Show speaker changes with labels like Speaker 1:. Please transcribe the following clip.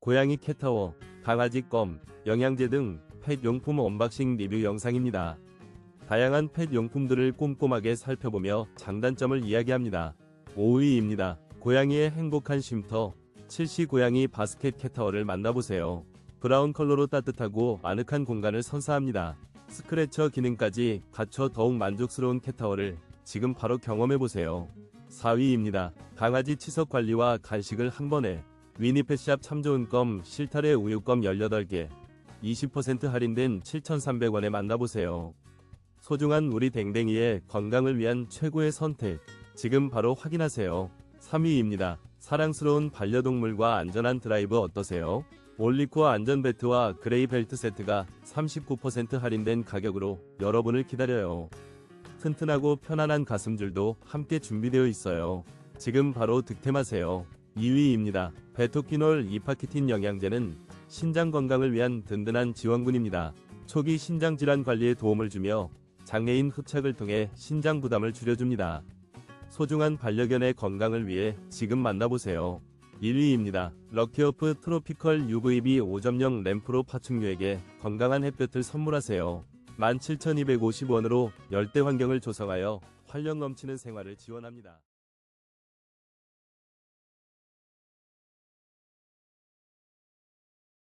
Speaker 1: 고양이 캣타워, 강아지 껌, 영양제 등 펫 용품 언박싱 리뷰 영상입니다. 다양한 펫 용품들을 꼼꼼하게 살펴보며 장단점을 이야기합니다. 5위입니다. 고양이의 행복한 쉼터 7시 고양이 바스켓 캣타워를 만나보세요. 브라운 컬러로 따뜻하고 아늑한 공간을 선사합니다. 스크래처 기능까지 갖춰 더욱 만족스러운 캣타워를 지금 바로 경험해보세요. 4위입니다. 강아지 치석 관리와 간식을 한 번에 위니펫샵 참 좋은 껌 실타래 우유껌 18개 20% 할인된 7,300원에 만나보세요. 소중한 우리 댕댕이의 건강을 위한 최고의 선택 지금 바로 확인하세요. 3위입니다. 사랑스러운 반려동물과 안전한 드라이브 어떠세요? 올리코어 안전벨트와 그레이 벨트 세트가 39% 할인된 가격으로 여러분을 기다려요. 튼튼하고 편안한 가슴줄도 함께 준비되어 있어요. 지금 바로 득템하세요. 2위입니다. 베토키놀 이파키틴 영양제는 신장 건강을 위한 든든한 지원군입니다. 초기 신장 질환 관리에 도움을 주며 장애인 흡착을 통해 신장 부담을 줄여줍니다. 소중한 반려견의 건강을 위해 지금 만나보세요. 1위입니다. 럭키어프 트로피컬 UVB 5.0 램프로 파충류에게 건강한 햇볕을 선물하세요. 17,250원으로 열대 환경을 조성하여 활력 넘치는 생활을 지원합니다.